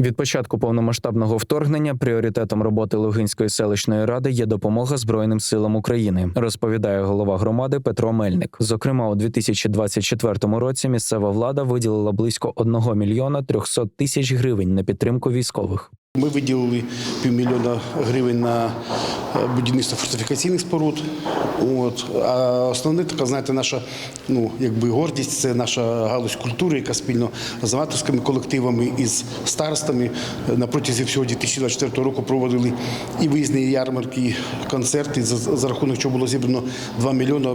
Від початку повномасштабного вторгнення пріоритетом роботи Лугинської селищної ради є допомога Збройним силам України, розповідає голова громади Петро Мельник. Зокрема, у 2024 році місцева влада виділила близько 1 мільйона 300 тисяч гривень на підтримку військових. Ми виділили півмільйона гривень на е, будівництво фортифікаційних споруд. От. А основне така, знаєте, наша ну, якби гордість це наша галузь культури, яка спільно з аматорськими колективами і з старостами на протязі всього 2024 року проводили і виїзні ярмарки, і концерти, за, за рахунок чого було зібрано 2 мільйона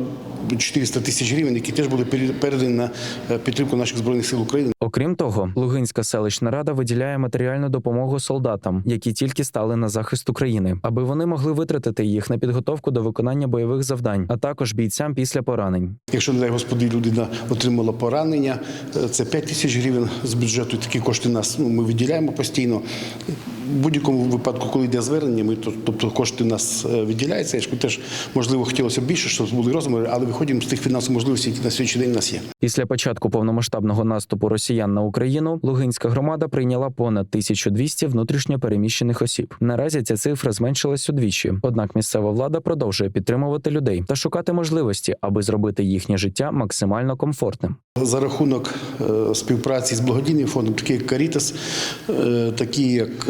400 тисяч гривень, які теж були пере- передані на е, підтримку наших збройних сил України. Окрім того, Лугинська селищна рада виділяє матеріальну допомогу солдатам, які тільки стали на захист України, аби вони могли витратити їх на підготовку до виконання бойових завдань, а також бійцям після поранень. Якщо, не дай Господи, людина отримала поранення, е, це 5 тисяч гривень з бюджету. Такі кошти нас ну, ми виділяємо постійно. Будь-якому випадку, коли йде звернення, ми тобто кошти у нас е, виділяються. Я ж теж можливо хотілося б більше, щоб були розміри, але виходимо з тих фінансових можливостей, які на сьогоднішній день у нас є. Після початку повномасштабного наступу росіян на Україну Лугинська громада прийняла понад 1200 внутрішньо переміщених осіб. Наразі ця цифра зменшилась удвічі. Однак місцева влада продовжує підтримувати людей та шукати можливості, аби зробити їхнє життя максимально комфортним. За рахунок е, співпраці з благодійним фондом, такі як Карітас, е, такі як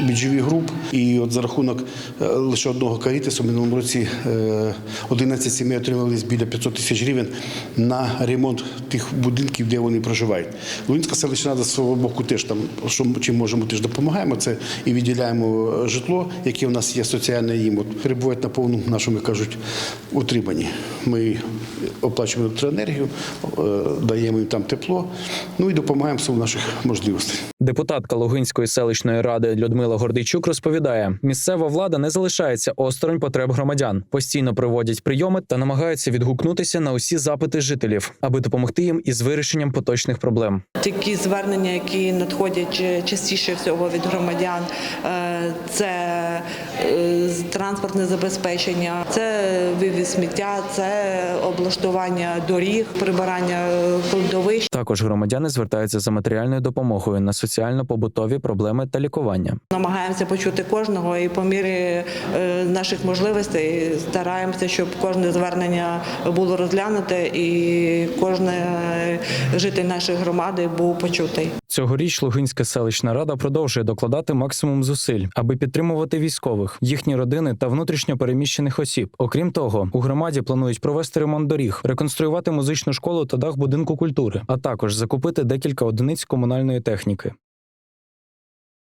біджові груп, і от за рахунок е, лише одного Карітасу в минулому році е, 11 сімей отримали біля 500 тисяч гривень на ремонт тих будинків, де вони проживають. Луїнська селищна рада з свого боку теж там, що чим можемо, теж допомагаємо. Це і виділяємо е, житло, яке в нас є соціальне їм. От перебувають на повному нашому, кажуть, утриманні. Ми оплачуємо електроенергію, е, даємо їм там тепло, ну і допомагаємо в наших можливостей. Депутатка Лугинської селищної ради Людмила Гордійчук розповідає: місцева влада не залишається осторонь потреб громадян, постійно проводять прийоми та намагаються відгукнутися на усі запити жителів, аби допомогти їм із вирішенням поточних проблем. Такі звернення, які надходять е, частіше всього від громадян, е, це е, транспортне забезпечення, це вивіз сміття, це облаштування доріг, прибирання кладовищ. Також громадяни звертаються за матеріальною допомогою на соціально-побутові проблеми та лікування. Намагаємося почути кожного і по мірі е, наших можливостей стараємося, щоб кожне звернення було розглянуте і кожен житель нашої громади був почутий. Цьогоріч Лугинська селищна рада продовжує докладати максимум зусиль, аби підтримувати військових, їхні родини та внутрішньо переміщених осіб. Окрім того, у громаді планують провести ремонт доріг, реконструювати музичну школу та дах будинку культури, а також закупити декілька одиниць комунальної техніки.